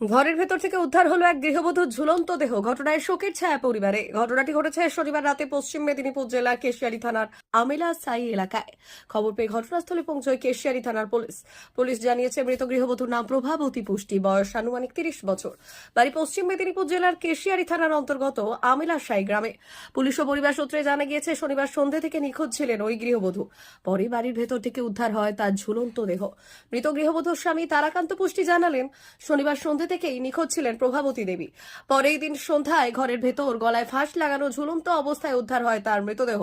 ঘরের ভেতর থেকে উদ্ধার হলো এক গৃহবধূর ঝুলন্ত দেহ। ঘটনায় শোকের ছায়া পরিবারে। ঘটনাটি ঘটেছে শনিবার রাতে পশ্চিম মেদিনীপুর জেলার কেশিয়ারি থানার আমেলা সাই এলাকায়। খবর পেয়ে ঘটনাস্থলে পৌঁছয় কেশিয়ারি থানার পুলিশ। পুলিশ জানিয়েছে, মৃত গৃহবধূর নাম প্রভাবতী পুষ্টি। বয়স আনুমানিক তিরিশ বছর। বাড়ি পশ্চিম মেদিনীপুর জেলার কেশিয়ারি থানার অন্তর্গত আমেলা সাই গ্রামে। পুলিশ ও পরিবার সূত্রে জানা গিয়েছে, শনিবার সন্ধে থেকে নিখোঁজ ছিলেন ওই গৃহবধূ। পরে বাড়ির ভেতর থেকে উদ্ধার হয় তার ঝুলন্ত দেহ। মৃত গৃহবধূর স্বামী তারাকান্ত পুষ্টি জানালেন, শনিবার সন্ধে থেকেই নিখোঁজ ছিলেন প্রভাবতী দেবী। পরেই দিন সন্ধ্যায় ঘরের ভেতর গলায় ফাঁস লাগানো ঝুলন্ত অবস্থায় উদ্ধার হয় তার মৃতদেহ।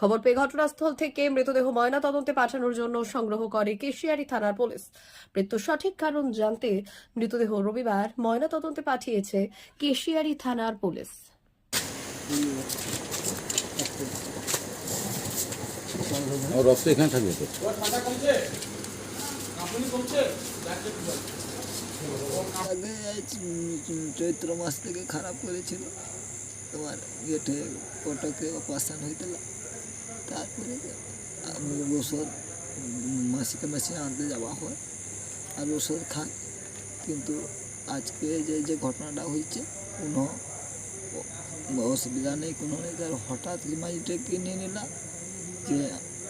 খবর পেয়ে ঘটনাস্থল থেকে মৃতদেহ ময়না তদন্তে পাঠানোর জন্য সংগ্রহ করে কেশিয়ারি থানার পুলিশ। মৃত্যুর সঠিক কারণ জানতে মৃতদেহ রবিবার ময়না তদন্তে পাঠিয়েছে কেশিয়ারি থানার পুলিশ। ও রক্ত এখানে থাকবে তো? আগে চৈত্র মাস থেকে খারাপ করেছিল। তোমার গেটে কটকে অপারেশন হয়েছিল তারপরে আমি ওষুধ মাসিকে মাসে আনতে যাওয়া হয়। আর ওষুধ খাই কিন্তু আজকে যে যে ঘটনাটা হয়েছে কোনো অসুবিধা নেই, কোনো নেই। তার হঠাৎ মাইটে কিনে নিলাম যে,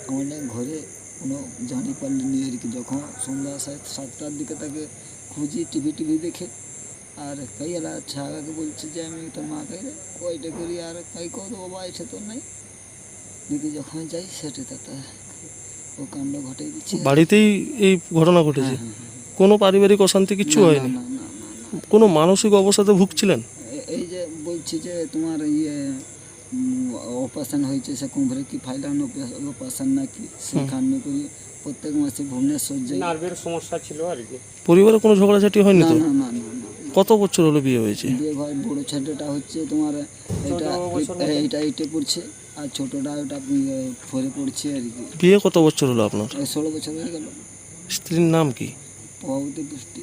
আমাদের ঘরে কোনো জানি পারলিনি আর কি। যখন সন্ধ্যা সাত সাতটার দিকে তাকে খুঁজি টিভি টিভি দেখে। আর কাই এলা ছাগাকে বলছে যে আমি তোর মাকে ওইটা করি আর কাই কত বাবা এসে তো নাই। দিদি যখন যাই সেটা তাতে ও কাণ্ড ঘটে দিচ্ছে। বাড়িতেই এই ঘটনা ঘটেছে? কোনো পারিবারিক অশান্তি কিছু হয়নি। কোনো মানসিক অবস্থাতে ভুগছিলেন? এই যে বলছি যে তোমার ইয়ে অপারেশন হয়েছে সে কুম্ভরে কি ফাইলান অপারেশন নাকি? সেখানে করি। প্রত্যেক মাসে ভুবনেশ্বর যাই। নার্ভের সমস্যা ছিল আর কি। পরিবারে কোনো ঝগড়াঝাটি হয়নি না তো? না না না না কত বছর হলো বিয়ে হয়েছে? বিয়ে ঘর বড় ছেলেটা হচ্ছে তোমার এটা এইটা এইটে পড়ছে আর ছোটটা ওটা ফোরে পড়ছে আর কি। বিয়ে কত বছর হলো আপনার? এই ষোলো বছর হয়ে গেল। স্ত্রীর নাম কি? প্রভাবতী পুষ্টি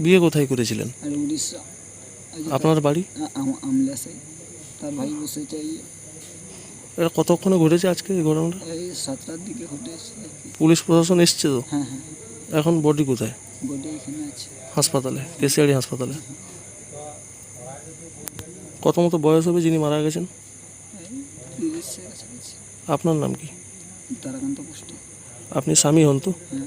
বিয়ে কোথায় করেছিলেন? আর উড়িষ্যা। আপনার বাড়ি? আ- আম- আমলা সেই। তার ভাই বসে চাই। এটা কতক্ষণে ঘটেছে আজকে এই ঘটনাটা? এই সাতটার দিকে ঘটেছে পুলিশ প্রশাসন এসছে তো? হ্যাঁ হ্যাঁ। এখন বডি কোথায়? বডি এখানে আছে। হাসপাতালে কেসিয়ারি হাসপাতালে। কত মতো বয়স হবে যিনি মারা গেছেন? আপনার নাম কি? তারাকান্ত আপনি স্বামী হন তো? হ্যাঁ।